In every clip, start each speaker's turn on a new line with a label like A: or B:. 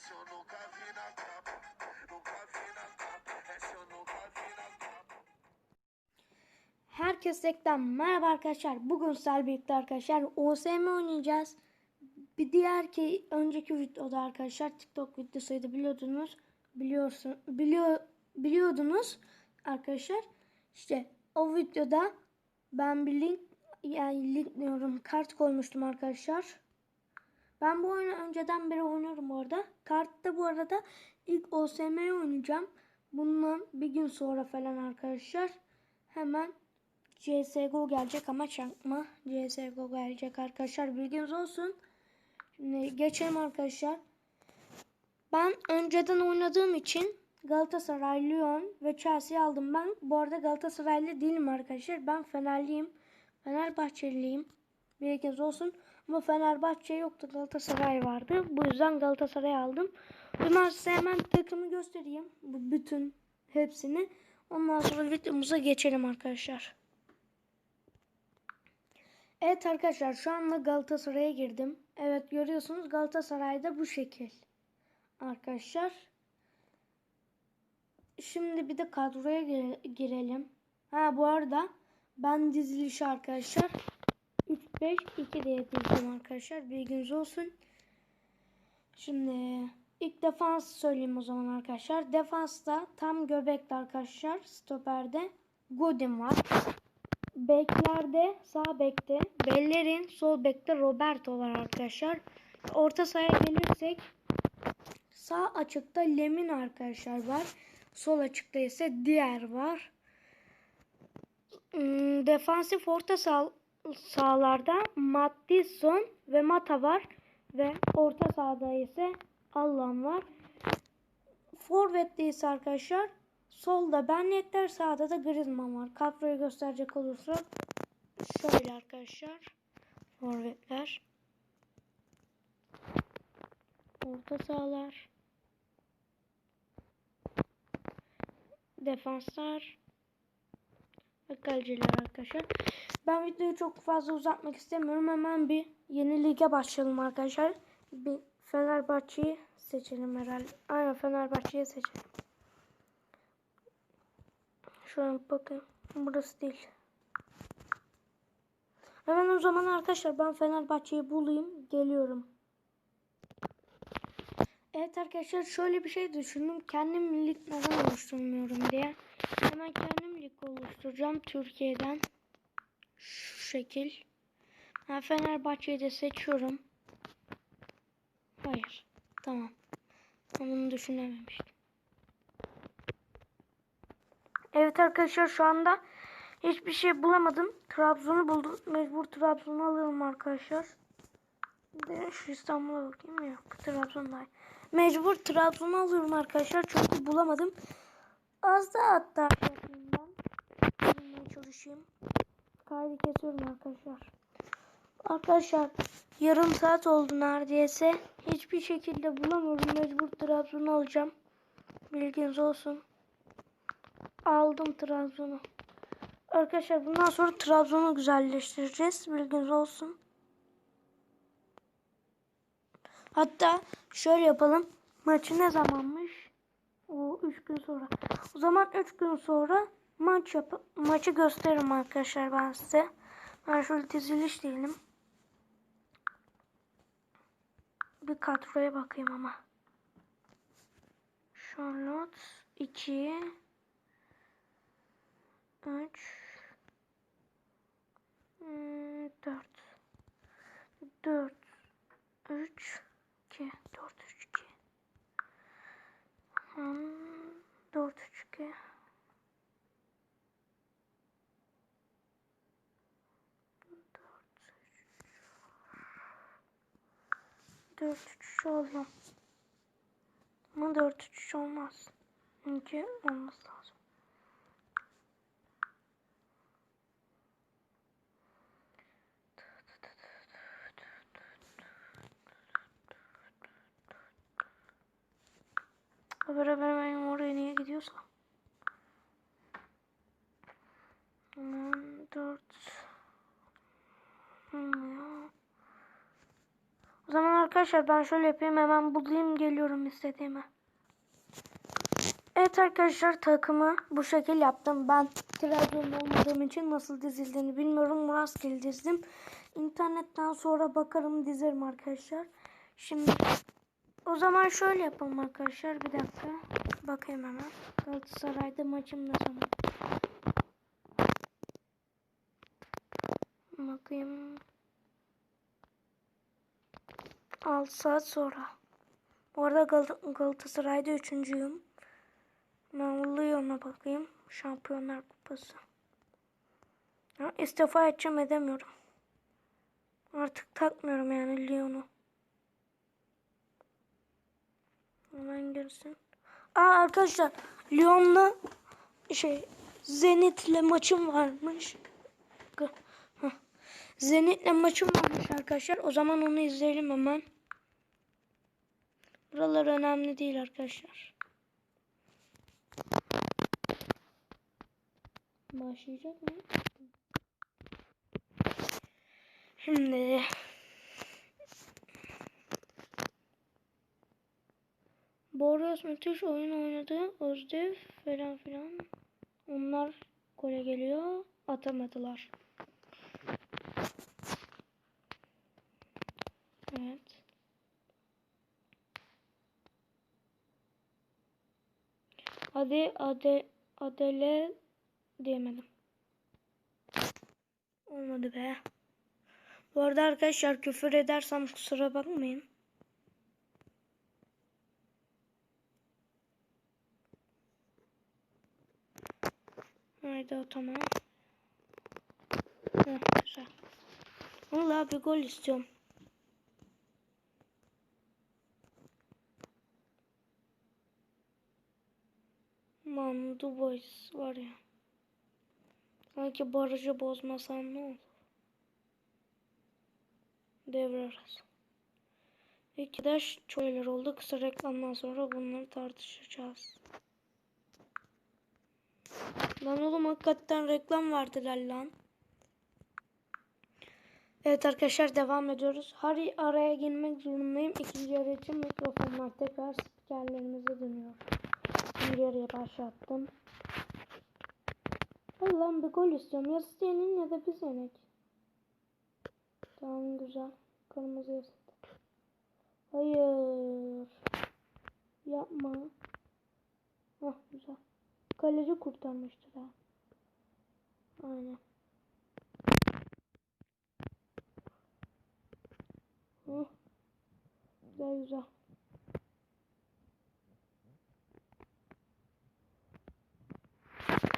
A: Essa
B: merhaba arkadaşlar. Bugün sizlerle arkadaşlar OSM oynayacağız. Bir diğer ki önceki videoda arkadaşlar TikTok videosuydu biliyordunuz. Biliyorsun biliyor biliyordunuz arkadaşlar. İşte o videoda ben bir link yani link diyorum kart koymuştum arkadaşlar. Ben bu oyunu önceden beri oynuyorum bu arada. Kartta bu arada ilk OSM'yi oynayacağım. Bundan bir gün sonra falan arkadaşlar. Hemen CSGO gelecek ama çakma CSGO gelecek arkadaşlar bilginiz olsun. Şimdi geçelim arkadaşlar. Ben önceden oynadığım için Galatasaray, Lyon ve Chelsea aldım ben. Bu arada Galatasaraylı değilim arkadaşlar. Ben Fenerliyim. Fenerbahçeliyim. Bilginiz olsun. Ama Fenerbahçe yoktu. Galatasaray vardı. Bu yüzden Galatasaray aldım. Bundan size hemen takımı göstereyim. Bu bütün hepsini. Ondan sonra videomuza geçelim arkadaşlar. Evet arkadaşlar şu anda Galatasaray'a girdim. Evet görüyorsunuz Galatasaray'da bu şekil. Arkadaşlar. Şimdi bir de kadroya gire- girelim. Ha bu arada ben dizilişi arkadaşlar 3-5-2 diye dizdim arkadaşlar. Bilginiz olsun. Şimdi ilk defans söyleyeyim o zaman arkadaşlar. Defansta tam göbekte arkadaşlar. Stoperde Godin var. Beklerde sağ bekte Bellerin sol bekte Roberto var arkadaşlar. Orta sahaya gelirsek sağ açıkta Lemin arkadaşlar var. Sol açıkta ise diğer var. Hmm, Defansif orta sah sahalarda Maddison ve Mata var. Ve orta sahada ise Allan var. Forvet'te ise arkadaşlar solda Ben Yedder sağda da Griezmann var. Kadroyu gösterecek olursak şöyle arkadaşlar. Forvetler. Orta sahalar. Defanslar. Ve kaleciler arkadaşlar. Ben videoyu çok fazla uzatmak istemiyorum. Hemen bir yeni lige başlayalım arkadaşlar. Bir Fenerbahçe'yi seçelim herhalde. Aynen Fenerbahçe'yi seçelim. Şu an bakın. Burası değil. Hemen o zaman arkadaşlar ben Fenerbahçe'yi bulayım. Geliyorum. Evet arkadaşlar şöyle bir şey düşündüm. Kendim lig neden oluşturmuyorum diye. Hemen kendim lig oluşturacağım Türkiye'den. Şu şekil. Ben Fenerbahçe'yi de seçiyorum. Hayır. Tamam. Ben bunu düşünememiştim. Evet arkadaşlar şu anda hiçbir şey bulamadım. Trabzon'u buldum. Mecbur Trabzon'u alıyorum arkadaşlar. Şu İstanbul'a bakayım yok. Trabzon'da. Mecbur Trabzon'u alıyorum arkadaşlar. Çünkü bulamadım. Az da hatta ben. Bulmaya çalışayım. Kaydı kesiyorum arkadaşlar. Arkadaşlar yarım saat oldu neredeyse. Hiçbir şekilde bulamıyorum. Mecbur Trabzon'u alacağım. Bilginiz olsun. Aldım Trabzon'u. Arkadaşlar bundan sonra Trabzon'u güzelleştireceğiz. Bilginiz olsun. Hatta şöyle yapalım. Maçı ne zamanmış? O 3 gün sonra. O zaman 3 gün sonra maç yap maçı gösteririm arkadaşlar ben size. Ben şöyle diziliş diyelim. Bir kadroya bakayım ama. Charlotte 2 3 4 4 3 2 4 3 2 4 3 2 4 3 alıyorum. Ama 4 3 olmaz. Çünkü olması lazım. Haber benim oraya niye gidiyorsa. Hemen 4 Hmm, ya. O zaman arkadaşlar ben şöyle yapayım hemen bulayım geliyorum istediğime. Evet arkadaşlar takımı bu şekil yaptım. Ben Trabzonlu olmadığım için nasıl dizildiğini bilmiyorum. Rastgele dizdim. İnternetten sonra bakarım dizerim arkadaşlar. Şimdi o zaman şöyle yapalım arkadaşlar. Bir dakika. Bakayım hemen. Galatasaray'da maçım ne zaman? Bakayım. 6 saat sonra. Bu arada Gal- Galatasaray'da üçüncüyüm. Ben Lyon'a bakayım. Şampiyonlar Kupası. Ya, istifa edeceğim edemiyorum. Artık takmıyorum yani Lyon'u. Hemen girsin. Aa arkadaşlar Lyon'la şey Zenit'le maçım varmış. Zenit'le maçım varmış arkadaşlar. O zaman onu izleyelim hemen. Buralar önemli değil arkadaşlar. Başlayacak mı? Şimdi Müthiş oyun oynadı. Özdev falan filan. Onlar gole geliyor. Atamadılar. Evet. Hadi Ade Adele diyemedim. Olmadı be. Bu arada arkadaşlar küfür edersem kusura bakmayın. Haydi o tamam. Heh, güzel. Vallahi bir gol istiyorum. Lan Du Bois var ya. Sanki barajı bozmasam ne olur? Devre arası. İki de şeyler oldu. Kısa reklamdan sonra bunları tartışacağız. Lan oğlum hakikaten reklam verdiler lan. Evet arkadaşlar devam ediyoruz. Hari araya girmek zorundayım. İkinci yarı için mikrofonlar tekrar spikerlerimize dönüyor. İkinci yarıya başlattım. Allah'ım bir gol istiyorum. Ya senin ya da biz yenek. Tamam güzel. Kırmızı yasak. Hayır. Yapma. Hah güzel. Kaleci kurtarmıştı da. Aynen. Hı. Güzel güzel.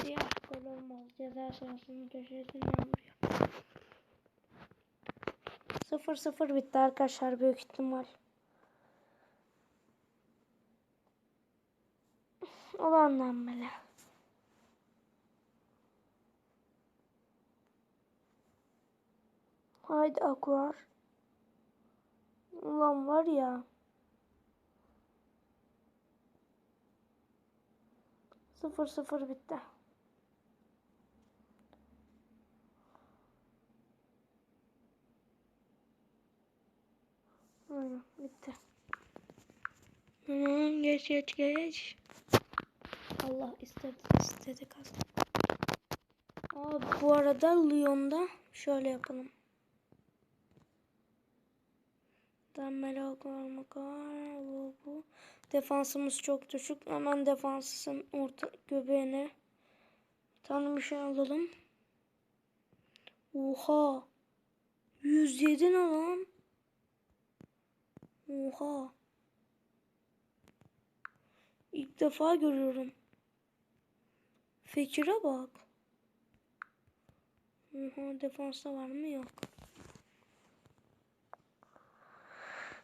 B: Siyah gol olmaz. Ceza sahasının köşesinden vuruyor. 0-0 bitti arkadaşlar büyük ihtimal. Olandan böyle. Akuar. Ulan var ya. Sıfır sıfır bitti. Aynen bitti. Hı, geç geç geç. Allah istedi istedi kaz. Aa, bu arada Lyon'da şöyle yapalım. Dembele Makar bu. Defansımız çok düşük. Hemen defansın orta göbeğine tane şey alalım. Oha. 107 ne lan? Oha. İlk defa görüyorum. Fekir'e bak. Oha defansta var mı yok.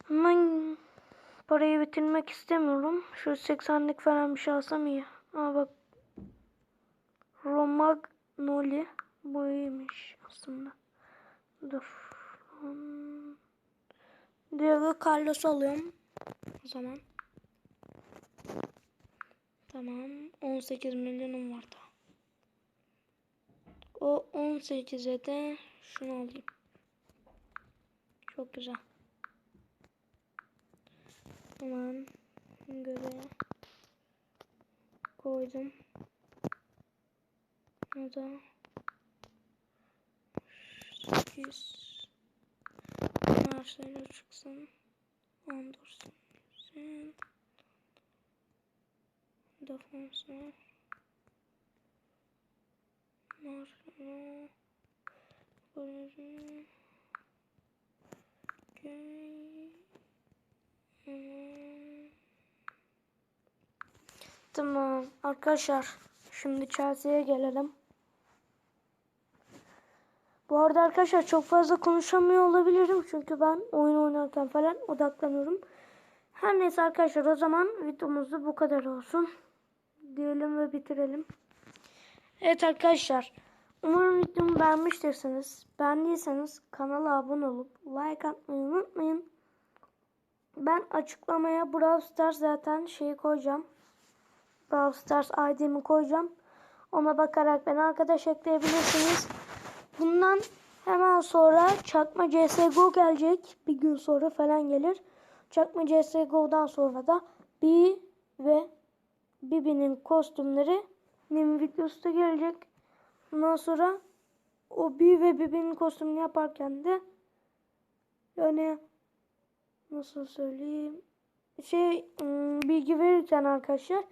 B: Hemen parayı bitirmek istemiyorum. Şu 80'lik falan bir şey alsam iyi. Aa bak. Romagnoli. Bu iyiymiş aslında. Dur. Hmm. Diego Carlos alıyorum. O zaman. Tamam. 18 milyonum var da. O 18'e de şunu alayım. Çok güzel. Hemen göre koydum. O da 8 Marshall'a çıksın. 10 dursun. Defansa Marshall'a Barajı Okay. Tamam arkadaşlar şimdi Chelsea'ye gelelim. Bu arada arkadaşlar çok fazla konuşamıyor olabilirim çünkü ben oyun oynarken falan odaklanıyorum. Her neyse arkadaşlar o zaman videomuz bu kadar olsun. Diyelim ve bitirelim. Evet arkadaşlar umarım videomu beğenmiştirsiniz. Beğendiyseniz kanala abone olup like atmayı unutmayın. Ben açıklamaya Brawl Stars zaten şeyi koyacağım. Brawl Stars ID'mi koyacağım. Ona bakarak beni arkadaş ekleyebilirsiniz. Bundan hemen sonra Çakma CSGO gelecek. Bir gün sonra falan gelir. Çakma CSGO'dan sonra da B ve Bibi'nin kostümlerinin videosu da gelecek. Ondan sonra o B ve Bibi'nin kostümünü yaparken de yani nasıl söyleyeyim şey ım, bilgi verirken arkadaşlar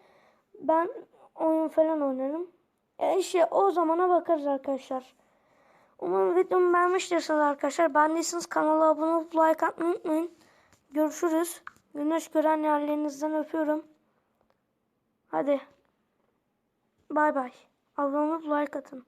B: ben oyun falan oynarım. E işte o zamana bakarız arkadaşlar. Umarım videomu beğenmiştirsiniz arkadaşlar. Beğendiyseniz kanala abone olup like atmayı unutmayın. Görüşürüz. Güneş gören yerlerinizden öpüyorum. Hadi. Bay bay. Abone olup like atın.